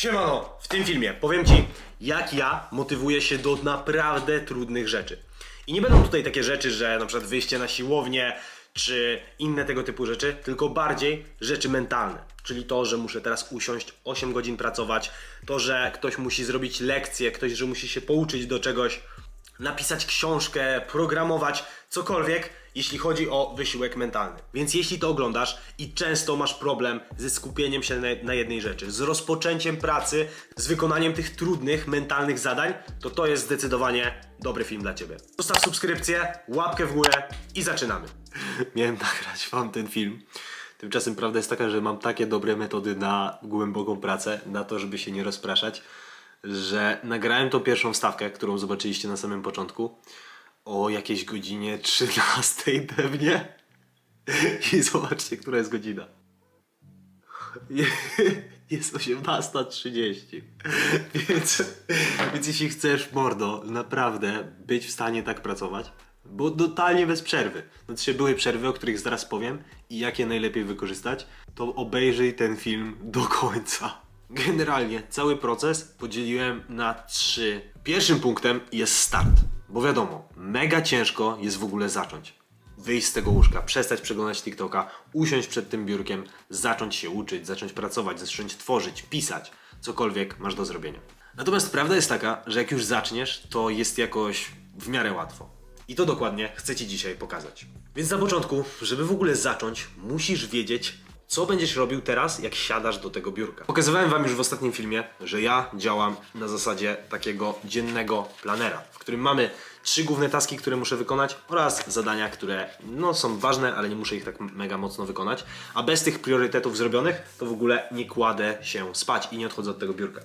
Siemano, w tym filmie powiem Ci, jak ja motywuję się do naprawdę trudnych rzeczy. I nie będą tutaj takie rzeczy, że na przykład wyjście na siłownię, czy inne tego typu rzeczy, tylko bardziej rzeczy mentalne. Czyli to, że muszę teraz usiąść 8 godzin pracować, to, że ktoś musi zrobić lekcję, ktoś, że musi się pouczyć do czegoś, napisać książkę, programować, cokolwiek, jeśli chodzi o wysiłek mentalny. Więc jeśli to oglądasz i często masz problem ze skupieniem się na, jednej rzeczy, z rozpoczęciem pracy, z wykonaniem tych trudnych mentalnych zadań, to to jest zdecydowanie dobry film dla Ciebie. Zostaw subskrypcję, łapkę w górę i zaczynamy. Miałem nagrać Wam ten film. Tymczasem prawda jest taka, że mam takie dobre metody na głęboką pracę, na to, żeby się nie rozpraszać, że nagrałem tą pierwszą wstawkę, którą zobaczyliście na samym początku, o jakiejś godzinie 13 pewnie. I zobaczcie, która jest godzina. Jest 18.30. Więc, więc jeśli chcesz, mordo, naprawdę być w stanie tak pracować, bo totalnie bez przerwy. Znaczy były przerwy, o których zaraz powiem i jak je najlepiej wykorzystać, to obejrzyj ten film do końca. Generalnie cały proces podzieliłem na trzy. Pierwszym punktem jest start, bo wiadomo, mega ciężko jest w ogóle zacząć. Wyjść z tego łóżka, przestać przeglądać TikToka, usiąść przed tym biurkiem, zacząć się uczyć, zacząć pracować, zacząć tworzyć, pisać, cokolwiek masz do zrobienia. Natomiast prawda jest taka, że jak już zaczniesz, to jest jakoś w miarę łatwo. I to dokładnie chcę Ci dzisiaj pokazać. Więc na początku, żeby w ogóle zacząć, musisz wiedzieć, co będziesz robił teraz, jak siadasz do tego biurka. Pokazywałem Wam już w ostatnim filmie, że ja działam na zasadzie takiego dziennego planera, w którym mamy trzy główne taski, które muszę wykonać oraz zadania, które no, są ważne, ale nie muszę ich tak mega mocno wykonać. A bez tych priorytetów zrobionych, to w ogóle nie kładę się spać i nie odchodzę od tego biurka.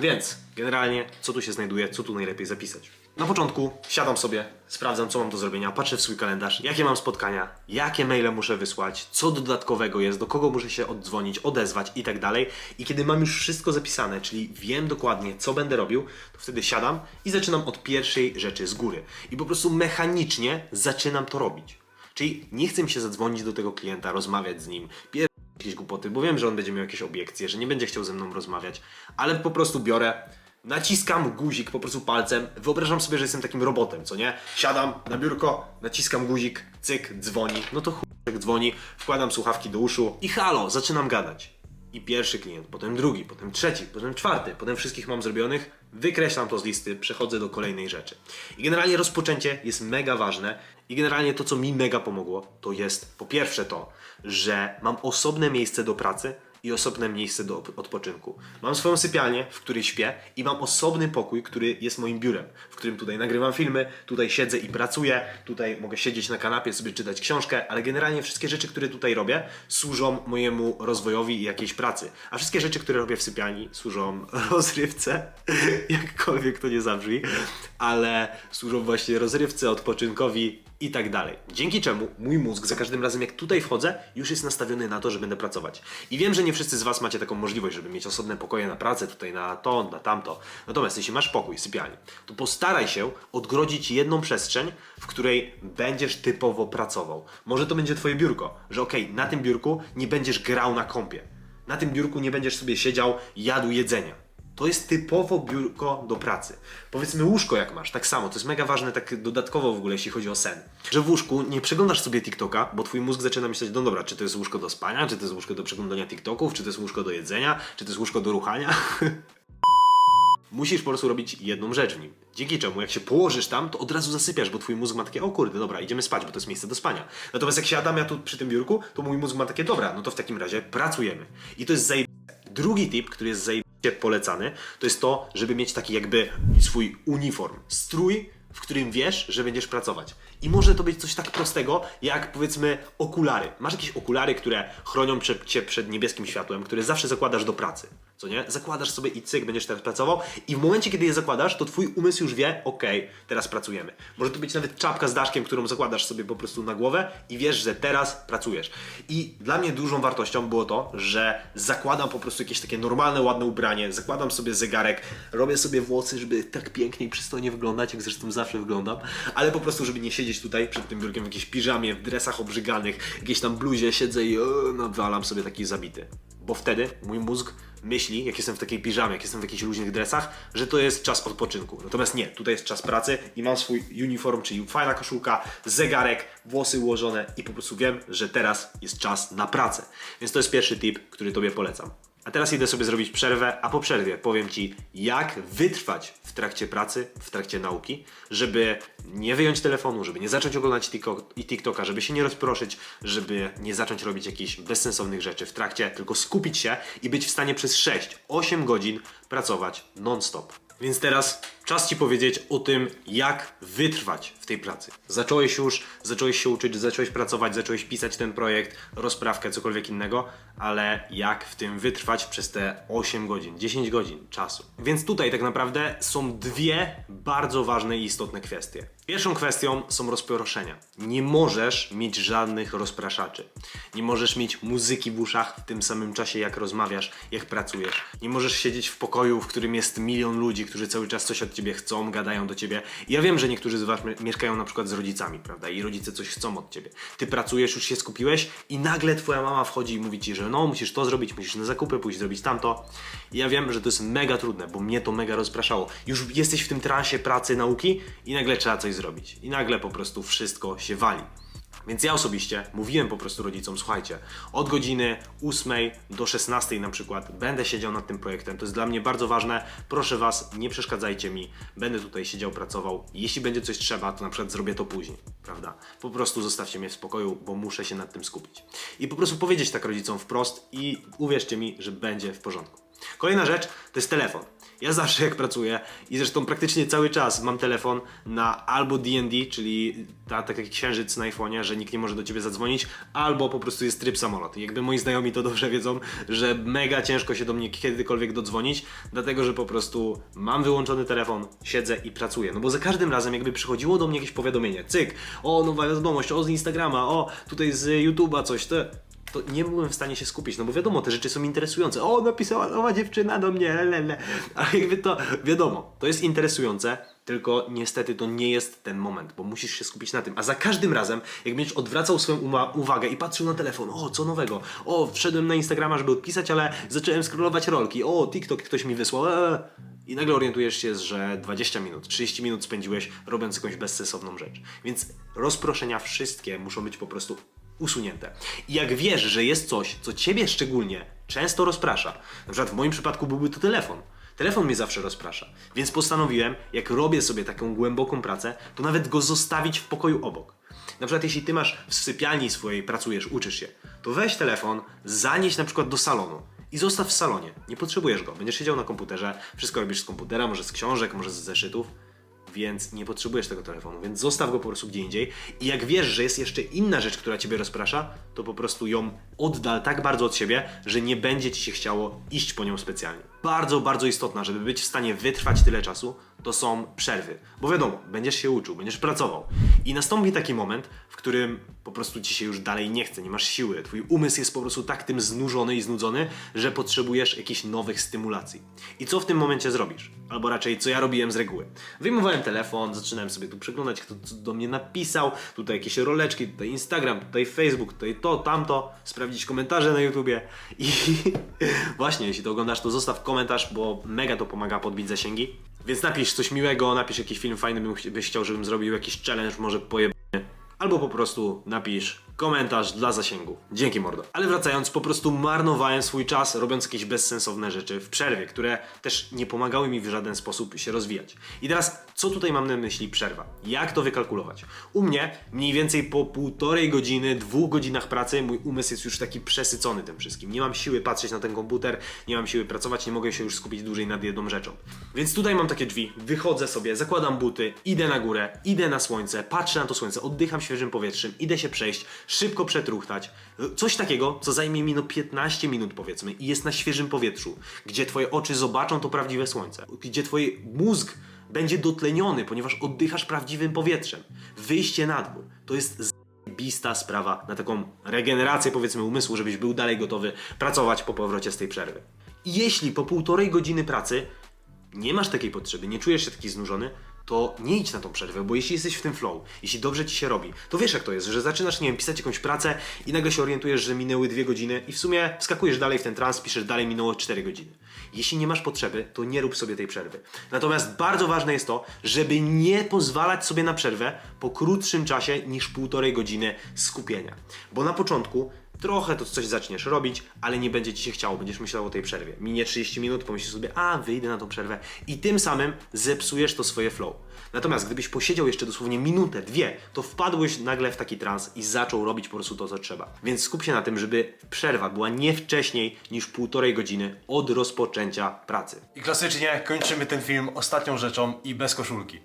Więc generalnie, co tu się znajduje, co tu najlepiej zapisać. Na początku siadam sobie, sprawdzam co mam do zrobienia, patrzę w swój kalendarz, jakie mam spotkania, jakie maile muszę wysłać, co dodatkowego jest, do kogo muszę się oddzwonić, odezwać i tak dalej. I kiedy mam już wszystko zapisane, czyli wiem dokładnie co będę robił, to wtedy siadam i zaczynam od pierwszej rzeczy z góry. I po prostu mechanicznie zaczynam to robić. Czyli nie chcę mi się zadzwonić do tego klienta, rozmawiać z nim, pier- jakieś głupoty, bo wiem, że on będzie miał jakieś obiekcje, że nie będzie chciał ze mną rozmawiać, ale po prostu biorę, naciskam guzik po prostu palcem, wyobrażam sobie, że jestem takim robotem, co nie? Siadam na biurko, naciskam guzik, cyk, dzwoni, no to chuj, jak dzwoni, wkładam słuchawki do uszu i halo, zaczynam gadać. I pierwszy klient, potem drugi, potem trzeci, potem czwarty, potem wszystkich mam zrobionych, wykreślam to z listy, przechodzę do kolejnej rzeczy. I generalnie rozpoczęcie jest mega ważne i generalnie to, co mi mega pomogło, to jest po pierwsze to, że mam osobne miejsce do pracy i osobne miejsce do odpoczynku. Mam swoją sypialnię, w której śpię i mam osobny pokój, który jest moim biurem, w którym tutaj nagrywam filmy, tutaj siedzę i pracuję, tutaj mogę siedzieć na kanapie, sobie czytać książkę, ale generalnie wszystkie rzeczy, które tutaj robię, służą mojemu rozwojowi i jakiejś pracy. A wszystkie rzeczy, które robię w sypialni, służą rozrywce, jakkolwiek to nie zabrzmi, ale służą właśnie rozrywce, odpoczynkowi i tak dalej. Dzięki czemu mój mózg za każdym razem jak tutaj wchodzę, już jest nastawiony na to, że będę pracować. I wiem, że nie wszyscy z Was macie taką możliwość, żeby mieć osobne pokoje na pracę, tutaj na to, na tamto. Natomiast jeśli masz pokój, sypialnię, to postaraj się odgrodzić jedną przestrzeń, w której będziesz typowo pracował. Może to będzie Twoje biurko, że okej, na tym biurku nie będziesz grał na kompie. Na tym biurku nie będziesz sobie siedział, jadł jedzenia. To jest typowo biurko do pracy. Powiedzmy łóżko jak masz, tak samo, to jest mega ważne tak dodatkowo w ogóle, jeśli chodzi o sen. Że w łóżku nie przeglądasz sobie TikToka, bo twój mózg zaczyna myśleć, no dobra, czy to jest łóżko do spania, czy to jest łóżko do przeglądania TikToków, czy to jest łóżko do jedzenia, czy to jest łóżko do ruchania. Musisz po prostu robić jedną rzecz w nim. Dzięki czemu, jak się położysz tam, to od razu zasypiasz, bo twój mózg ma takie, o kurde, dobra, idziemy spać, bo to jest miejsce do spania. Natomiast jak siadam ja tu przy tym biurku, to mój mózg ma takie, dobra, no to w takim razie pracujemy. I to jest zajebiste. Drugi tip, który jest zajebiście polecany, to jest to, żeby mieć taki jakby swój uniform, strój, w którym wiesz, że będziesz pracować. I może to być coś tak prostego, jak powiedzmy okulary. Masz jakieś okulary, które chronią cię przed niebieskim światłem, które zawsze zakładasz do pracy. Co nie? Zakładasz sobie i cyk, będziesz teraz pracował i w momencie, kiedy je zakładasz, to twój umysł już wie, okej, teraz pracujemy. Może to być nawet czapka z daszkiem, którą zakładasz sobie po prostu na głowę i wiesz, że teraz pracujesz. I dla mnie dużą wartością było to, że zakładam po prostu jakieś takie normalne, ładne ubranie, zakładam sobie zegarek, robię sobie włosy, żeby tak pięknie i przystojnie wyglądać, jak zresztą zawsze wyglądam, ale po prostu, żeby nie siedzieć tutaj przed tym biurkiem w jakiejś piżamie, w dresach obrzyganych, jakiejś tam bluzie siedzę i o, nawalam sobie taki zabity. Bo wtedy mój mózg myśli, jak jestem w takiej piżamie, jak jestem w jakichś luźnych dresach, że to jest czas odpoczynku. Natomiast nie, tutaj jest czas pracy i mam swój uniform, czyli fajna koszulka, zegarek, włosy ułożone i po prostu wiem, że teraz jest czas na pracę. Więc to jest pierwszy tip, który Tobie polecam. A teraz idę sobie zrobić przerwę, a po przerwie powiem Ci, jak wytrwać w trakcie pracy, w trakcie nauki, żeby nie wyjąć telefonu, żeby nie zacząć oglądać TikToka, żeby się nie rozproszyć, żeby nie zacząć robić jakichś bezsensownych rzeczy w trakcie, tylko skupić się i być w stanie przez 6-8 godzin pracować non-stop. Więc teraz czas Ci powiedzieć o tym, jak wytrwać w tej pracy. Zacząłeś już, zacząłeś się uczyć, zacząłeś pracować, zacząłeś pisać ten projekt, rozprawkę, cokolwiek innego, ale jak w tym wytrwać przez te 8 godzin, 10 godzin czasu. Więc tutaj tak naprawdę są dwie bardzo ważne i istotne kwestie. Pierwszą kwestią są rozproszenia. Nie możesz mieć żadnych rozpraszaczy. Nie możesz mieć muzyki w uszach w tym samym czasie, jak rozmawiasz, jak pracujesz. Nie możesz siedzieć w pokoju, w którym jest milion ludzi, którzy cały czas coś od ciebie chcą, gadają do ciebie. Ja wiem, że niektórzy z was mie- mieszkają na przykład z rodzicami, prawda? I rodzice coś chcą od ciebie. Ty pracujesz, już się skupiłeś i nagle twoja mama wchodzi i mówi ci, że no, musisz to zrobić, musisz na zakupy pójść, zrobić tamto. I ja wiem, że to jest mega trudne, bo mnie to mega rozpraszało. Już jesteś w tym transie pracy, nauki i nagle trzeba coś zrobić. I nagle po prostu wszystko się wali. Więc ja osobiście mówiłem po prostu rodzicom, słuchajcie, od godziny 8 do 16 na przykład będę siedział nad tym projektem. To jest dla mnie bardzo ważne. Proszę Was, nie przeszkadzajcie mi. Będę tutaj siedział, pracował. Jeśli będzie coś trzeba, to na przykład zrobię to później, prawda? Po prostu zostawcie mnie w spokoju, bo muszę się nad tym skupić. I po prostu powiedzieć tak rodzicom wprost i uwierzcie mi, że będzie w porządku. Kolejna rzecz to jest telefon. Ja zawsze jak pracuję i zresztą praktycznie cały czas mam telefon na albo D&D, czyli ta, tak jak księżyc na iPhone'ie, że nikt nie może do ciebie zadzwonić, albo po prostu jest tryb samolot. Jakby moi znajomi to dobrze wiedzą, że mega ciężko się do mnie kiedykolwiek dodzwonić, dlatego że po prostu mam wyłączony telefon, siedzę i pracuję. No bo za każdym razem jakby przychodziło do mnie jakieś powiadomienie, cyk, o nowa wiadomość, o z Instagrama, o tutaj z YouTube'a coś, to to nie byłem w stanie się skupić, no bo wiadomo, te rzeczy są interesujące. O, napisała nowa dziewczyna do mnie, lele. Ale jakby to, wiadomo, to jest interesujące, tylko niestety to nie jest ten moment, bo musisz się skupić na tym. A za każdym razem, jak będziesz odwracał swoją uwagę i patrzył na telefon, o, co nowego, o, wszedłem na Instagrama, żeby odpisać, ale zacząłem scrollować rolki, o, TikTok ktoś mi wysłał, eee. I nagle orientujesz się, że 20 minut, 30 minut spędziłeś robiąc jakąś bezsensowną rzecz. Więc rozproszenia wszystkie muszą być po prostu usunięte. I jak wiesz, że jest coś, co ciebie szczególnie często rozprasza, na przykład w moim przypadku byłby to telefon. Telefon mnie zawsze rozprasza, więc postanowiłem, jak robię sobie taką głęboką pracę, to nawet go zostawić w pokoju obok. Na przykład jeśli ty masz w sypialni swojej, pracujesz, uczysz się, to weź telefon, zanieś na przykład do salonu i zostaw w salonie. Nie potrzebujesz go. Będziesz siedział na komputerze, wszystko robisz z komputera, może z książek, może z zeszytów więc nie potrzebujesz tego telefonu, więc zostaw go po prostu gdzie indziej. I jak wiesz, że jest jeszcze inna rzecz, która ciebie rozprasza, to po prostu ją oddal tak bardzo od siebie, że nie będzie ci się chciało iść po nią specjalnie. Bardzo, bardzo istotna, żeby być w stanie wytrwać tyle czasu, to są przerwy. Bo wiadomo, będziesz się uczył, będziesz pracował. I nastąpi taki moment, w którym po prostu ci się już dalej nie chce, nie masz siły. Twój umysł jest po prostu tak tym znużony i znudzony, że potrzebujesz jakichś nowych stymulacji. I co w tym momencie zrobisz? Albo raczej, co ja robiłem z reguły. Wyjmowałem telefon, zaczynałem sobie tu przeglądać, kto do mnie napisał, tutaj jakieś roleczki, tutaj Instagram, tutaj Facebook, tutaj to, tamto, sprawdzić komentarze na YouTubie i właśnie, jeśli to oglądasz, to zostaw komentarz, bo mega to pomaga podbić zasięgi. Więc napisz coś miłego, napisz jakiś film fajny, bym byś chciał, żebym zrobił jakiś challenge, może pojeb... Albo po prostu napisz komentarz dla zasięgu. Dzięki mordo. Ale wracając, po prostu marnowałem swój czas robiąc jakieś bezsensowne rzeczy w przerwie, które też nie pomagały mi w żaden sposób się rozwijać. I teraz, co tutaj mam na myśli przerwa? Jak to wykalkulować? U mnie mniej więcej po półtorej godziny, dwóch godzinach pracy mój umysł jest już taki przesycony tym wszystkim. Nie mam siły patrzeć na ten komputer, nie mam siły pracować, nie mogę się już skupić dłużej nad jedną rzeczą. Więc tutaj mam takie drzwi, wychodzę sobie, zakładam buty, idę na górę, idę na słońce, patrzę na to słońce, oddycham świeżym powietrzem, idę się przejść, szybko przetruchtać. Coś takiego, co zajmie mi no 15 minut powiedzmy i jest na świeżym powietrzu, gdzie twoje oczy zobaczą to prawdziwe słońce, gdzie twój mózg będzie dotleniony, ponieważ oddychasz prawdziwym powietrzem. Wyjście na dwór to jest bista sprawa na taką regenerację powiedzmy umysłu, żebyś był dalej gotowy pracować po powrocie z tej przerwy. Jeśli po półtorej godziny pracy nie masz takiej potrzeby, nie czujesz się taki znużony, to nie idź na tą przerwę, bo jeśli jesteś w tym flow, jeśli dobrze ci się robi, to wiesz jak to jest, że zaczynasz, nie wiem, pisać jakąś pracę i nagle się orientujesz, że minęły dwie godziny i w sumie wskakujesz dalej w ten trans, piszesz dalej, minęło 4 godziny. Jeśli nie masz potrzeby, to nie rób sobie tej przerwy. Natomiast bardzo ważne jest to, żeby nie pozwalać sobie na przerwę po krótszym czasie niż półtorej godziny skupienia. Bo na początku trochę to coś zaczniesz robić, ale nie będzie ci się chciało, będziesz myślał o tej przerwie. Minie 30 minut, pomyślisz sobie, a wyjdę na tą przerwę i tym samym zepsujesz to swoje flow. Natomiast gdybyś posiedział jeszcze dosłownie minutę, dwie, to wpadłeś nagle w taki trans i zaczął robić po prostu to, co trzeba. Więc skup się na tym, żeby przerwa była nie wcześniej niż półtorej godziny od rozpoczęcia pracy. I klasycznie kończymy ten film ostatnią rzeczą i bez koszulki.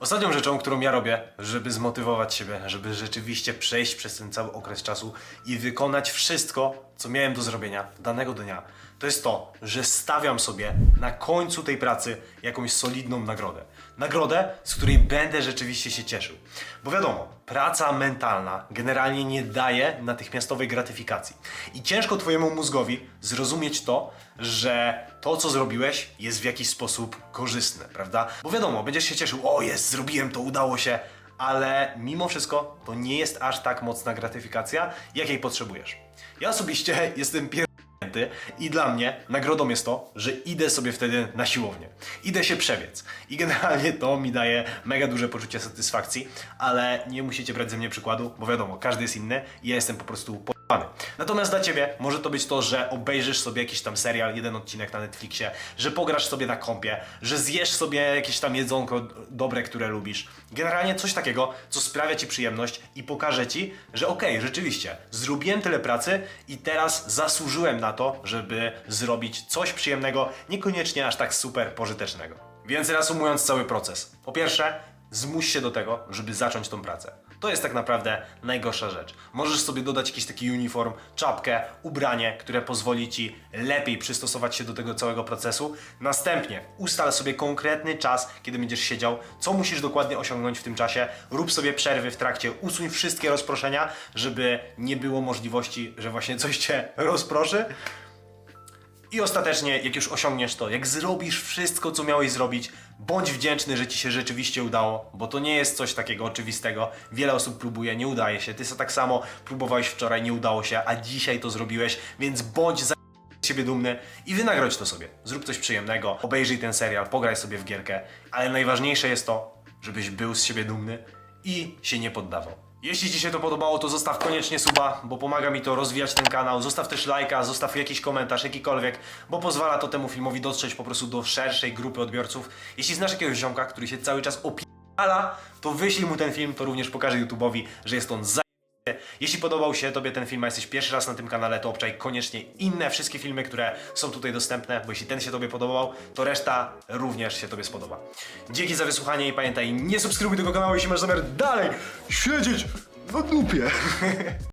Ostatnią rzeczą, którą ja robię, żeby zmotywować siebie, żeby rzeczywiście przejść przez ten cały okres czasu i wykonać wszystko, co miałem do zrobienia danego dnia, to jest to, że stawiam sobie na końcu tej pracy jakąś solidną nagrodę. Nagrodę, z której będę rzeczywiście się cieszył. Bo wiadomo, praca mentalna generalnie nie daje natychmiastowej gratyfikacji. I ciężko Twojemu mózgowi zrozumieć to, że to, co zrobiłeś, jest w jakiś sposób korzystne, prawda? Bo wiadomo, będziesz się cieszył, o jest, zrobiłem to, udało się, ale mimo wszystko to nie jest aż tak mocna gratyfikacja, jakiej potrzebujesz. Ja osobiście jestem pier... I dla mnie nagrodą jest to, że idę sobie wtedy na siłownię. Idę się przebiec. I generalnie to mi daje mega duże poczucie satysfakcji, ale nie musicie brać ze mnie przykładu, bo wiadomo, każdy jest inny i ja jestem po prostu. Natomiast dla ciebie może to być to, że obejrzysz sobie jakiś tam serial, jeden odcinek na Netflixie, że pograsz sobie na kompie, że zjesz sobie jakieś tam jedzonko dobre, które lubisz. Generalnie coś takiego, co sprawia ci przyjemność i pokaże ci, że okej, rzeczywiście, zrobiłem tyle pracy i teraz zasłużyłem na to, żeby zrobić coś przyjemnego, niekoniecznie aż tak super pożytecznego. Więc reasumując cały proces. Po pierwsze, zmuś się do tego, żeby zacząć tą pracę. To jest tak naprawdę najgorsza rzecz. Możesz sobie dodać jakiś taki uniform, czapkę, ubranie, które pozwoli ci lepiej przystosować się do tego całego procesu. Następnie ustal sobie konkretny czas, kiedy będziesz siedział, co musisz dokładnie osiągnąć w tym czasie. Rób sobie przerwy w trakcie, usuń wszystkie rozproszenia, żeby nie było możliwości, że właśnie coś cię rozproszy. I ostatecznie, jak już osiągniesz to, jak zrobisz wszystko, co miałeś zrobić, bądź wdzięczny, że ci się rzeczywiście udało, bo to nie jest coś takiego oczywistego. Wiele osób próbuje, nie udaje się. Ty tak samo próbowałeś wczoraj, nie udało się, a dzisiaj to zrobiłeś, więc bądź za siebie dumny i wynagrodź to sobie. Zrób coś przyjemnego, obejrzyj ten serial, pograj sobie w gierkę, ale najważniejsze jest to, żebyś był z siebie dumny i się nie poddawał. Jeśli Ci się to podobało, to zostaw koniecznie suba, bo pomaga mi to rozwijać ten kanał. Zostaw też lajka, zostaw jakiś komentarz, jakikolwiek, bo pozwala to temu filmowi dotrzeć po prostu do szerszej grupy odbiorców. Jeśli znasz jakiegoś ziomka, który się cały czas opiala, to wyślij mu ten film, to również pokaże YouTube'owi, że jest on za jeśli podobał się Tobie ten film, a jesteś pierwszy raz na tym kanale, to obczaj koniecznie inne wszystkie filmy, które są tutaj dostępne, bo jeśli ten się Tobie podobał, to reszta również się Tobie spodoba. Dzięki za wysłuchanie i pamiętaj, nie subskrybuj tego kanału, jeśli masz zamiar dalej siedzieć na dupie.